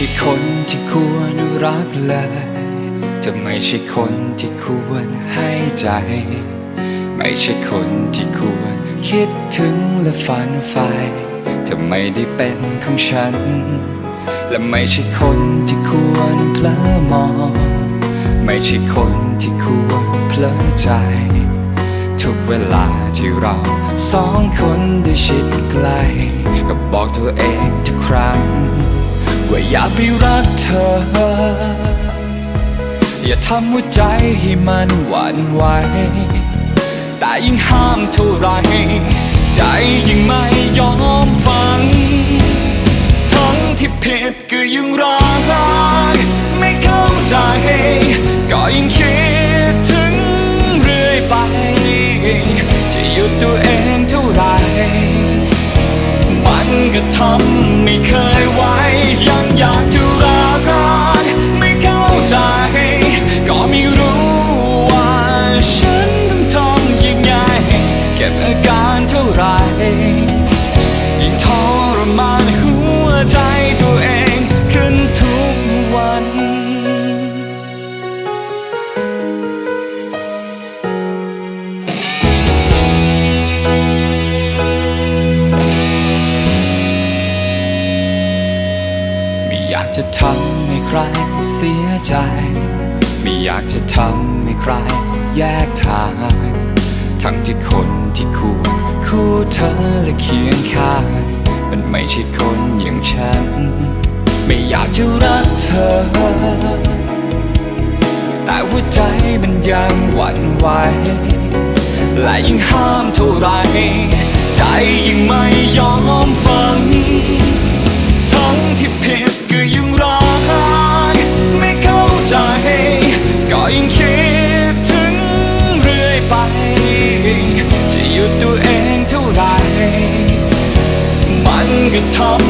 ไม่ใช่คนที่ควรรักเลยเธอไม่ใช่คนที่ควรให้ใจ ไม่ใช่คนที่ควรคิดถึงและฝันใฝ่เธอไม่ได้เป็นของฉัน และไม่ใช่คนที่ควรเพลอมอง ไม่ใช่คนที่ควรเพลอใจ ทุกเวลาที่เราสองคนได้ชิดใกล้ก็บอกตัวเองทุกครั้ง ว่าอย่าไปรักเธอ อย่าทำหัวใจให้มันหวั่นไหวแต่ยิ่งห้ามเท่าไร ใจยิ่งไม่ยอมฟัง ทั้งที่ผิดก็ยังรัก ไม่เข้าใจ ก็ยังคิดถึงเรื่อยไปจะหยุดตัว ทำให้ใครเสียใจ ไม่อยากจะทำให้ใครแยกทาง ทั้งที่คนที่คู่คู่เธอและเคียงข้าง มันไม่ใช่คนอย่างฉัน ไม่อยากจะรักเธอ แต่หัวใจมันยังหวั่นไหวและยิ่งห้ามเท่าไหรใจยิ่งไม่ยอมฟัง มั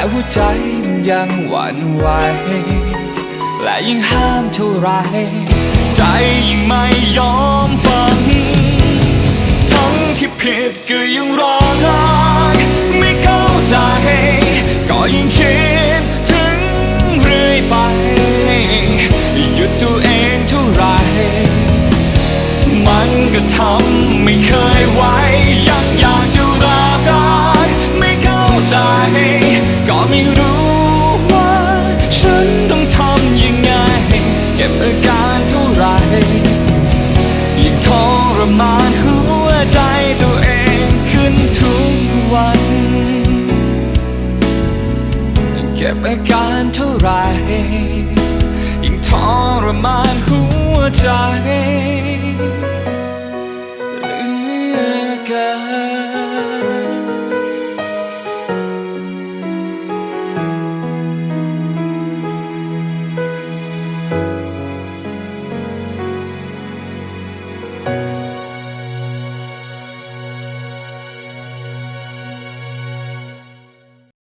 แต่หัวใจมันยังหวั่นไหวและยิ่งห้ามเท่าไร ใจยิ่งไม่ยอมฟัง เก็บอาการเท่าไรยิ่งทรมานหัวใจ